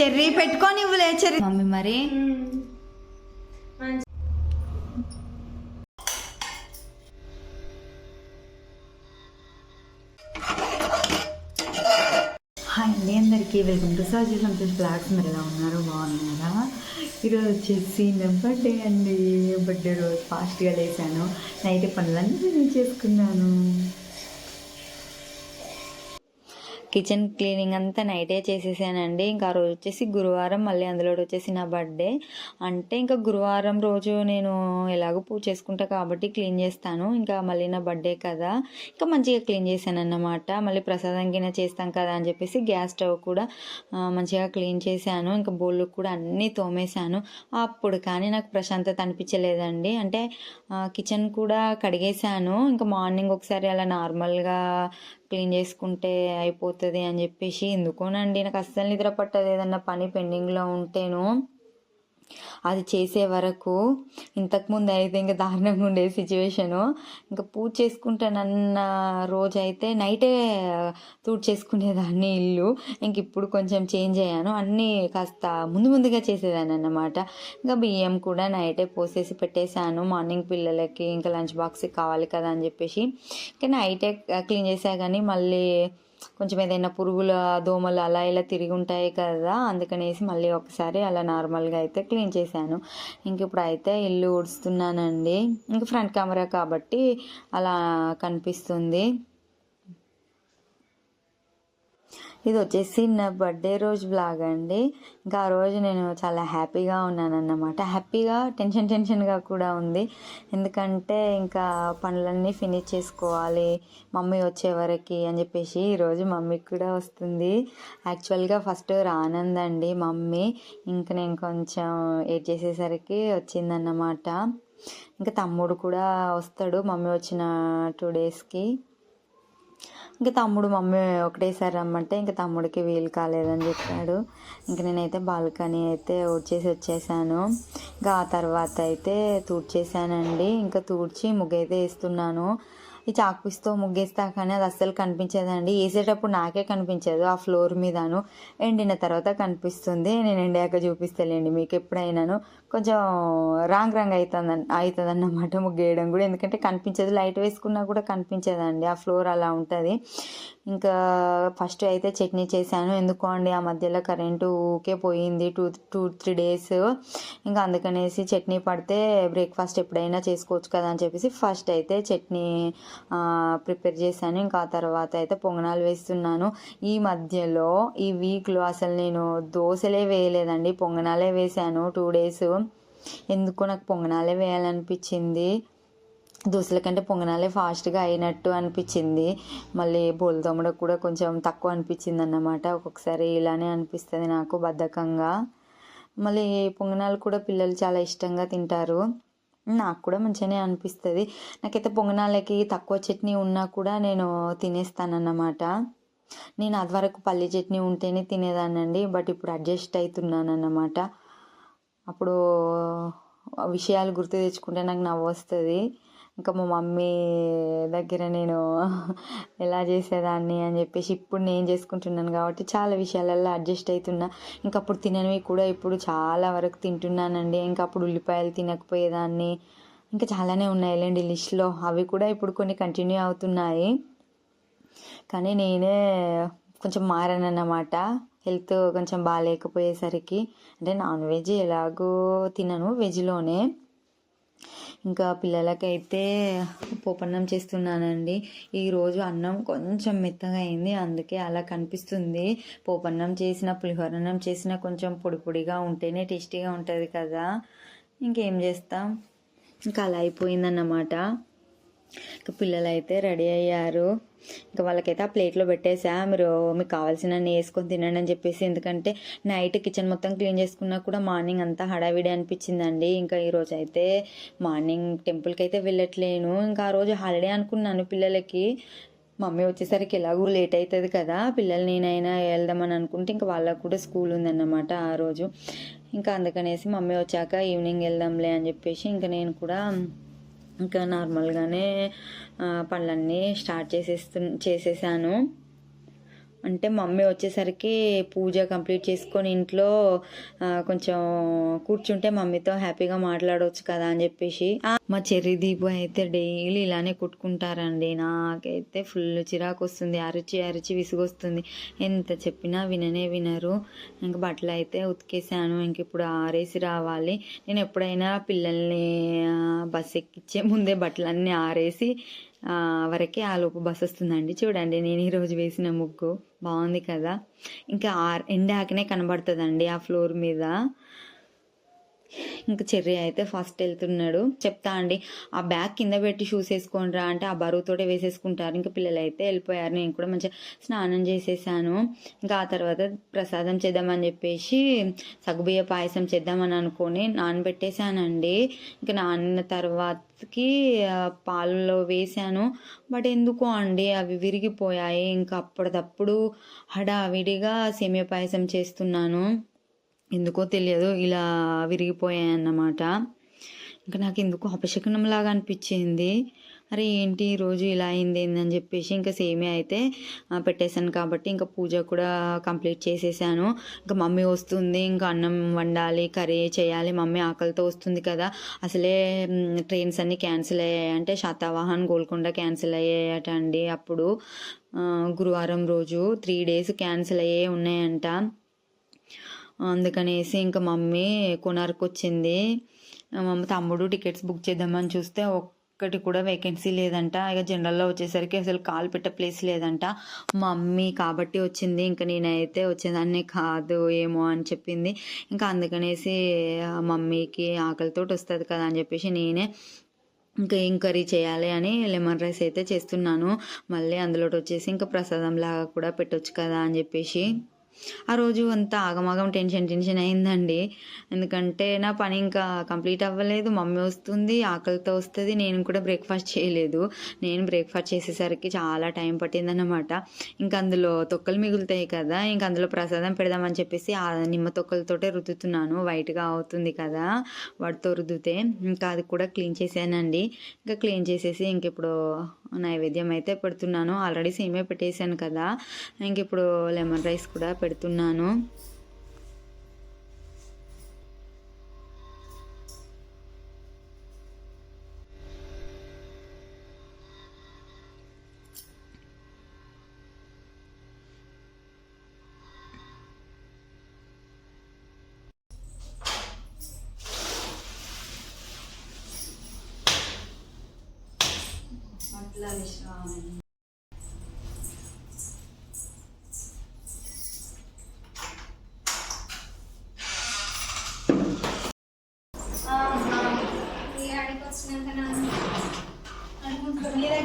Cherry పెట్టుకొని ఇవ్వలే cherry. Mummy మరి? హాయ్ అండి అందరికీ welcome to Saji Santosh blogs. మీరు ఎలా ఉన్నారు? బాగున్నారా? ఈరోజు వచ్చేసి నా బర్త్డే అండి. బర్త్డే రోజు ఫాస్ట్గా లేచాను. నైట్ పనులన్నీ నేను చేసుకున్నాను. కిచెన్ క్లీనింగ్ అంతా నైటే చేసేసానండి. ఇంకా ఆ రోజు వచ్చేసి గురువారం మళ్ళీ అందులో వచ్చేసి నా బర్త్డే. అంటే ఇంకా గురువారం రోజు నేను ఎలాగో పూజ చేసుకుంటా కాబట్టి క్లీన్ చేస్తాను. ఇంకా మళ్ళీ నా బర్త్డే కదా. ఇంకా మంచిగా క్లీన్ చేశాను అన్నమాట మళ్ళీ ప్రసాదంకి చేస్తాం కదా అని చెప్పేసి గ్యాస్ స్టవ్ కూడా మంచిగా క్లీన్ చేశాను. ఇంకా బోళ్ళు కూడా అన్నీ తోమేశాను. అప్పుడు కానీ నాకు ప్రశాంతత అనిపించలేదండి. అంటే కిచెన్ కూడా కడిగేశాను. ఇంకా మార్నింగ్ ఒకసారి అలా నార్మల్గా క్లీన్ చేసుకుంటే అయిపోతుంది అని చెప్పేసి ఎందుకోనండి? నాకు అస్సలు నిద్ర పట్టదు. ఏదన్నా పని పెండింగ్లో ఉంటేను అది చేసే వరకు ఇంతకుముందు అయితే ఇంకా దారుణంగా ఉండే సిచ్యువేషను ఇంకా పూజ చేసుకుంటానన్న రోజైతే నైటే తూడ్ చేసుకునేదాన్ని ఇల్లు. ఇంక ఇప్పుడు కొంచెం చేంజ్ అయ్యాను. అన్నీ కాస్త ముందు ముందుగా చేసేదాన్ని అన్నమాట. ఇంకా బియ్యం కూడా నైటే పోసేసి పెట్టేశాను. మార్నింగ్ పిల్లలకి ఇంకా లంచ్ బాక్స్ కావాలి కదా అని చెప్పేసి. ఇంకా నైటే క్లీన్ చేసా కానీ మళ్ళీ కొంచెం ఏదైనా పురుగుల దోమలు అలా ఇలా తిరిగి ఉంటాయి కదా అందుకనేసి మళ్ళీ ఒకసారి అలా నార్మల్గా అయితే క్లీన్ చేశాను. ఇంక ఇప్పుడు అయితే ఇల్లు ఊడుస్తున్నానండి. ఇంక ఫ్రంట్ కెమెరా కాబట్టి అలా కనిపిస్తుంది. ఇది వచ్చేసి నా బర్త్డే రోజు బ్లాగ్ అండి. ఇంకా ఆ రోజు నేను చాలా హ్యాపీగా ఉన్నాను అన్నమాట హ్యాపీగా టెన్షన్ టెన్షన్గా కూడా ఉంది. ఎందుకంటే ఇంకా పనులన్నీ ఫినిష్ చేసుకోవాలి మమ్మీ వచ్చే వరకు అని చెప్పేసి ఈరోజు మమ్మీకి కూడా వస్తుంది. యాక్చువల్గా ఫస్ట్ రానందండి మమ్మీ. ఇంకా నేను కొంచెం ఏడ్ చేసేసరికి వచ్చిందన్నమాట. ఇంకా తమ్ముడు కూడా వస్తాడు మమ్మీ వచ్చిన టూ డేస్కి ఇంకా తమ్ముడు మమ్మీ ఒకటేసారి రమ్మంటే ఇంకా తమ్ముడికి వీలు కాలేదని చెప్పాడు. ఇంకా నేనైతే బాల్కనీ అయితే ఊడ్చేసి వచ్చేసాను. ఇంకా ఆ తర్వాత అయితే తూడ్చేసానండి. ఇంకా తూడ్చి ముగ్గైతే వేస్తున్నాను. ఈ చాకుపిస్తో ముగ్గేస్తా కానీ అది అస్సలు కనిపించేదండి. వేసేటప్పుడు నాకే కనిపించదు ఆ ఫ్లోర్ మీదను. ఎండిన తర్వాత కనిపిస్తుంది. నేను ఎండాక చూపిస్తలేండి మీకు ఎప్పుడైనాను. కొంచెం రాంగ్ రాంగ్ అవుతుంది అవుతుంది అన్నమాట ముగ్గేయడం కూడా. ఎందుకంటే కనిపించేది లైట్ వేసుకున్నా కూడా కనిపించేదండి. ఆ ఫ్లోర్ అలా ఉంటుంది. ఇంకా ఫస్ట్ అయితే చట్నీ చేశాను. ఎందుకో అండి ఆ మధ్యలో కరెంటు ఊకే పోయింది టూ టూ త్రీ డేస్. ఇంకా అందుకనేసి చట్నీ పడితే బ్రేక్ఫాస్ట్ ఎప్పుడైనా చేసుకోవచ్చు కదా అని చెప్పేసి ఫస్ట్ అయితే చట్నీ ప్రిపేర్ చేశాను. ఇంకా ఆ తర్వాత అయితే పొంగనాలు వేస్తున్నాను. ఈ మధ్యలో ఈ వీక్లో అసలు నేను దోశలే వేయలేదండి. పొంగనాలే వేశాను టూ డేస్. ఎందుకో నాకు పొంగనాలే వేయాలనిపించింది. దోశల కంటే పొంగనాలే ఫాస్ట్గా అయినట్టు అనిపించింది. మళ్ళీ బోల్ తోమడం కూడా కొంచెం తక్కువ అనిపించింది అన్నమాట ఒక్కొక్కసారి ఇలానే అనిపిస్తుంది నాకు బద్ధకంగా. మళ్ళీ పొంగనాలు కూడా పిల్లలు చాలా ఇష్టంగా తింటారు. నాకు కూడా మంచిగానే అనిపిస్తుంది. నాకైతే పొంగనాలకి తక్కువ చట్నీ ఉన్నా కూడా నేను తినేస్తానన్నమాట. నేను అది వరకు పల్లి చట్నీ ఉంటేనే తినేదానండి బట్ ఇప్పుడు అడ్జస్ట్ అవుతున్నాను అన్నమాట అప్పుడు విషయాలు గుర్తు తెచ్చుకుంటే నాకు నవ్వు వస్తుంది. ఇంకా మా మమ్మీ దగ్గర నేను ఎలా చేసేదాన్ని అని చెప్పేసి ఇప్పుడు నేను చేసుకుంటున్నాను కాబట్టి చాలా విషయాలలో అడ్జస్ట్ అవుతున్నా ఇంకా అప్పుడు తిననివి కూడా ఇప్పుడు చాలా వరకు తింటున్నానండి. ఇంకా అప్పుడు ఉల్లిపాయలు తినకపోయేదాన్ని. ఇంకా చాలానే ఉన్నాయిలేండి లిస్ట్లో. అవి కూడా ఇప్పుడు కొన్ని కంటిన్యూ అవుతున్నాయి. కానీ నేనే కొంచెం మారానన్నమాట. హెల్త్ కొంచెం బాగాలేకపోయేసరికి అంటే నాన్ వెజ్ ఎలాగో తినను వెజ్లోనే. ఇంకా పిల్లలకైతే పోపన్నం చేస్తున్నానండి. ఈరోజు అన్నం కొంచెం మెత్తగా అయింది అందుకే అలా కనిపిస్తుంది. పోపన్నం చేసిన పులిహోరన్నం చేసిన కొంచెం పొడి పొడిగా ఉంటేనే టేస్టీగా ఉంటుంది కదా. ఇంకేం చేస్తాం? ఇంకా అలా అయిపోయిందన్నమాట. ఇంకా పిల్లలు అయితే రెడీ అయ్యారు. ఇంకా వాళ్ళకైతే ఆ ప్లేట్లో పెట్టేసా. మీరు మీకు కావాల్సినన్ని వేసుకొని తినండి అని చెప్పేసి. ఎందుకంటే నైట్ కిచెన్ మొత్తం క్లీన్ చేసుకున్నా కూడా మార్నింగ్ అంతా హడావిడి అనిపించిందండి. ఇంకా ఈరోజు అయితే మార్నింగ్ టెంపుల్కి అయితే వెళ్ళట్లేను. ఇంకా ఆ రోజు హాలిడే అనుకున్నాను పిల్లలకి. మమ్మీ వచ్చేసరికి ఎలాగూ లేట్ అవుతుంది కదా. పిల్లలు నేనైనా వెళ్దామని అనుకుంటే ఇంకా వాళ్ళకు కూడా స్కూల్ ఉందన్నమాట ఆ రోజు. ఇంకా అందుకనేసి మమ్మీ వచ్చాక ఈవినింగ్ వెళ్దాంలే అని చెప్పేసి ఇంకా నేను కూడా ఇంకా నార్మల్గానే పళ్ళన్నీ పనులన్నీ స్టార్ట్ చేసేస్తు చేసేసాను. అంటే మమ్మీ వచ్చేసరికి పూజ కంప్లీట్ చేసుకొని ఇంట్లో కొంచెం కూర్చుంటే మమ్మీతో హ్యాపీగా మాట్లాడవచ్చు కదా అని చెప్పేసి. మా చెర్రి దీపు అయితే డైలీ ఇలానే కుట్టుకుంటారండి. నాకైతే ఫుల్ చిరాకు వస్తుంది అరిచి అరిచి విసుగొస్తుంది. ఎంత చెప్పినా విననే వినరు. ఇంక బట్టలు అయితే ఉతికేసాను ఇంక ఇప్పుడు ఆరేసి రావాలి. నేను ఎప్పుడైనా పిల్లల్ని బస్ ఎక్కించే ముందే బట్టలన్నీ ఆరేసి వరకే ఆ లోపు బస్ వస్తుందండి. చూడండి నేను ఈరోజు వేసిన ముగ్గు. బాగుంది కదా? ఇంకా ఆ- ఎండాకనే కనబడుతుందండి ఆ ఫ్లోర్ మీద. ఇంకా చెర్రీ అయితే ఫస్ట్ వెళ్తున్నాడు. చెప్తా అండి ఆ బ్యాగ్ కింద పెట్టి షూస్ వేసుకోండి రా అంటే ఆ బరువుతోటే వేసేసుకుంటారు. ఇంకా పిల్లలు అయితే వెళ్ళిపోయారు. నేను కూడా మంచిగా స్నానం చేసేసాను. ఇంకా ఆ తర్వాత ప్రసాదం చేద్దామని చెప్పేసి సగ్గుబియ్య పాయసం చేద్దామని అనుకొని నానబెట్టేశానండి. ఇంకా నానిన తర్వాత ఆ, పాలలో వేసాను బట్ ఎందుకో అండి అవి విరిగిపోయాయి. ఇంకా అప్పటిదప్పుడు హడావిడిగా సేమియా పాయసం చేస్తున్నాను. ఎందుకో తెలియదు ఇలా విరిగిపోయాయి అన్నమాట ఇంకా నాకు ఎందుకో అపశకునం లాగా అనిపించింది. అరే ఏంటి ఈ రోజు ఇలా అయింది ఏందని చెప్పేసి ఇంకా సేమియా అయితే పెట్టేశాను కాబట్టి ఇంకా పూజ కూడా కంప్లీట్ చేసేసాను. ఇంకా మమ్మీ వస్తుంది ఇంకా అన్నం వండాలి కర్రీ చేయాలి. మమ్మీ ఆకలితో వస్తుంది కదా. అసలే ట్రైన్స్ అన్నీ క్యాన్సిల్ అయ్యాయి. అంటే శాతవాహన్ గోల్కొండ క్యాన్సిల్ అయ్యాయటండి అప్పుడు. గురువారం రోజు త్రీ డేస్ క్యాన్సిల్ అయ్యే ఉన్నాయంట. అందుకనేసి ఇంకా మమ్మీ కొనార్కు వచ్చింది మమ్మీ తమ్ముడు టికెట్స్ బుక్ చేద్దామని చూస్తే ఒక్కటి కూడా వేకెన్సీ లేదంట. ఇక జనరల్లో వచ్చేసరికి అసలు కాలు పెట్ట ప్లేస్ లేదంట. మమ్మీ కాబట్టి వచ్చింది. ఇంకా నేనైతే వచ్చేదాన్ని కాదు ఏమో అని చెప్పింది. ఇంకా అందుకనేసి మమ్మీకి ఆకలితో వస్తుంది కదా అని చెప్పేసి నేనే ఇంకా ఏం కర్రీ చేయాలి అని లెమన్ రైస్ అయితే చేస్తున్నాను. మళ్ళీ అందులోటి వచ్చేసి ఇంకా ప్రసాదం లాగా కూడా పెట్టొచ్చు కదా అని చెప్పేసి. ఆ రోజు అంతా ఆగమాగం టెన్షన్ టెన్షన్ అయిందండి. ఎందుకంటే నా పని ఇంకా కంప్లీట్ అవ్వలేదు. మమ్మీ వస్తుంది ఆకలితో వస్తుంది. నేను కూడా బ్రేక్ఫాస్ట్ చేయలేదు. నేను బ్రేక్ఫాస్ట్ చేసేసరికి చాలా టైం పట్టిందన్నమాట. ఇంకా అందులో తొక్కలు మిగులుతాయి కదా ఇంకా అందులో ప్రసాదం పెడదామని చెప్పేసి ఆ నిమ్మ తొక్కలతోటే రుద్దుతున్నాను. వైట్గా అవుతుంది కదా వాటితో రుద్దితే. ఇంకా అది కూడా క్లీన్ చేశానండి. ఇంకా క్లీన్ చేసేసి ఇంక ఇప్పుడు నైవేద్యం అయితే పెడుతున్నాను. ఆల్రెడీ సేమే పెట్టేశాను కదా. ఇంక ఇప్పుడు లెమన్ రైస్ కూడా పెడుతున్నాను.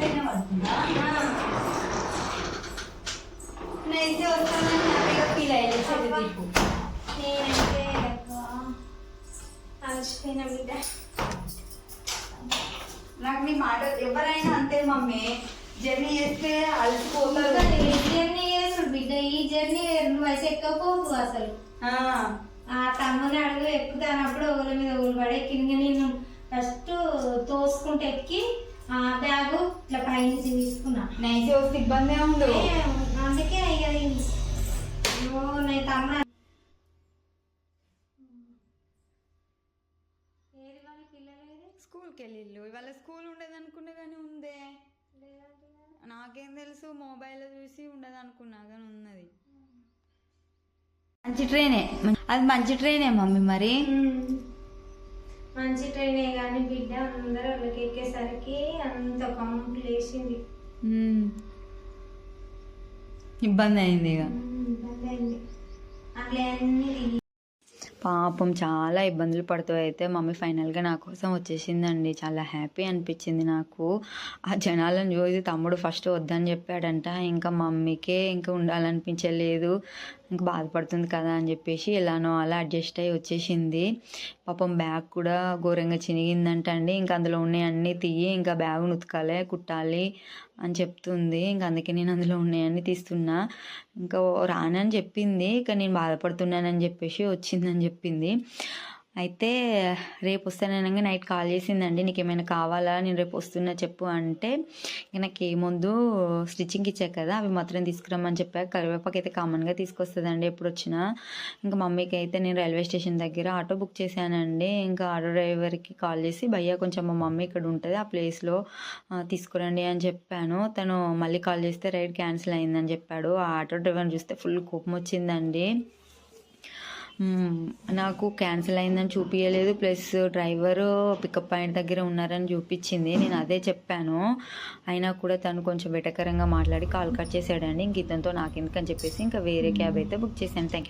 దగ్గరనే పడుతుందా నేనైతే వస్తానని హ్యాపీగా ఫీల్ అయ్యాను. నేనైతే అలసిపోయిన బిడ్డ. నాకు నీ మాట ఎవరైనా అంతే మమ్మీ. జర్నీ చేస్తే అలసిపోతారు. జర్నీ చేసుడు బిడ్డ? ఈ జర్నీ నువ్వు అయితే ఎక్కకపోవు అసలు. ఆ, తమ్ముని అడుగు ఎక్కుతానప్పుడు ఒకరి మీద ఒకరు పడి కింద నేను ఫస్ట్ తోసుకుంటూ ఎక్కి ఆ బ్యాగు ఇట్లా పైనుంచి తీసుకున్నా. వస్తే ఇబ్బంది ఏ, అందుకే ఇక నేను తమ్ముడు స్కూల్కి వెళ్ళిళ్ళు ఇవాళ స్కూల్ ఉండదు అనుకున్నా కానీ ఉందే నాకేం తెలుసు మొబైల్ చూసి ఉండదు అనుకున్నా కానీ ఉన్నది. మంచి ట్రైనే. అది మంచి ట్రైనే మమ్మీ మరి. మంచి ట్రైనే కానీ బిడ్డ అందరూ వాళ్ళకి ఎక్కేసరికి అంత కౌంట్ లేచింది. ఇబ్బంది అయింది ఇక. ఇబ్బంది అయింది. అట్లా అన్ని పాపం చాలా ఇబ్బందులు పడుతూ అయితే మమ్మీ ఫైనల్గా నా కోసం వచ్చేసిందండి. చాలా హ్యాపీ అనిపించింది నాకు. ఆ జనాలను చూసి తమ్ముడు ఫస్ట్ వద్దని చెప్పాడంట. ఇంకా మమ్మీకే ఇంకా ఉండాలనిపించలేదు. ఇంకా బాధపడుతుంది కదా అని చెప్పేసి ఎలానో అలా అడ్జస్ట్ అయ్యి వచ్చేసింది. పాపం బ్యాగ్ కూడా ఘోరంగా చినిగిందంట అండి. ఇంకా అందులో ఉన్నాయన్నీ తీయి ఇంకా బ్యాగ్ ఉతకాలి కుట్టాలి అని చెప్తుంది. ఇంకా అందుకే నేను అందులో ఉన్నాయన్నీ తీస్తున్నా. ఇంకా రానని చెప్పింది. ఇక నేను బాధపడుతున్నానని చెప్పేసి వచ్చిందని చెప్పింది. అయితే రేపు వస్తాననగా నైట్ కాల్ చేసిందండి నీకు ఏమైనా కావాలా? నేను రేపు వస్తున్నా చెప్పు అంటే ఇక నాకు ముందు స్టిచ్చింగ్ ఇచ్చా కదా అవి మాత్రం తీసుకురమ్మని చెప్పాక కరివేపాకు అయితే కామన్గా తీసుకొస్తుందండి ఎప్పుడు వచ్చినా ఇంకా మమ్మీకి అయితే నేను రైల్వే స్టేషన్ దగ్గర ఆటో బుక్ చేశానండి. ఇంకా ఆటో డ్రైవర్కి కాల్ చేసి భయ్యా కొంచెం మా మమ్మీ ఇక్కడ ఉంటుంది ఆ ప్లేస్లో తీసుకురండి అని చెప్పాను. తను మళ్ళీ కాల్ చేస్తే రైడ్ క్యాన్సిల్ అయిందని చెప్పాడు. ఆ ఆటో డ్రైవర్ని చూస్తే ఫుల్ కోపం వచ్చిందండి నాకు క్యాన్సిల్ అయిందని చూపించలేదు ప్లస్ డ్రైవర్ పికప్ పాయింట్ దగ్గర ఉన్నారని చూపించింది. నేను అదే చెప్పాను. అయినా కూడా తను కొంచెం వెటకరంగా మాట్లాడి కాల్ కట్ చేశాడండి. ఇంక ఇతనితో నాకెందుకని చెప్పేసి ఇంకా వేరే క్యాబ్ అయితే బుక్ చేశాను. థ్యాంక్